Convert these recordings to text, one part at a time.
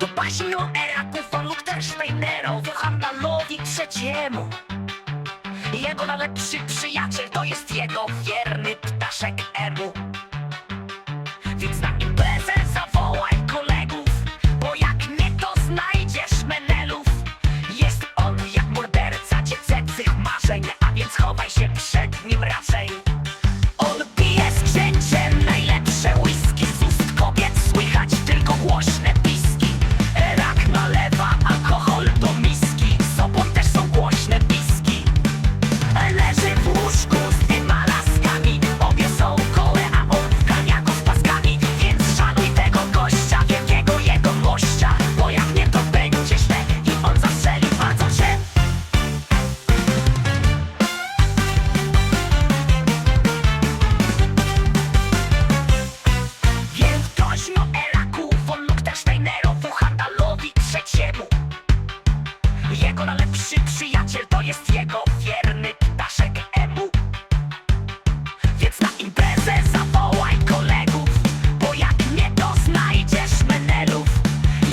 To baśń o Eraku von Luchtersteinerow handalowi trzeciemu. Jego najlepszy przyjaciel to jest jego wierny ptaszek Emu. Więc na imprezę zawołaj kolegów Bo jak nie to znajdziesz menelów. Jest on jak morderca dziecięcych marzeń A więc chowaj się przed nim raczej Jego najlepszy przyjaciel to jest jego wierny ptaszek Emu Więc na imprezę zawołaj kolegów Bo jak nie to znajdziesz menelów.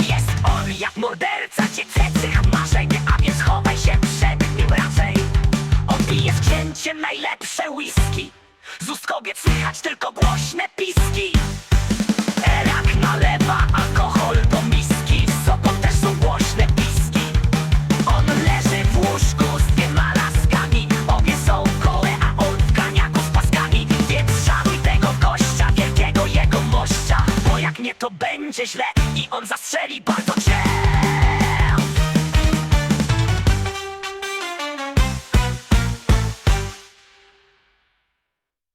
Jest on jak morderca dziecięcych marzeń A więc chowaj się przed nim raczej. On pije z księciem najlepsze whisky. Z ust kobiet słychać tylko głośne to będzie źle I on zastrzeli bardzo cię.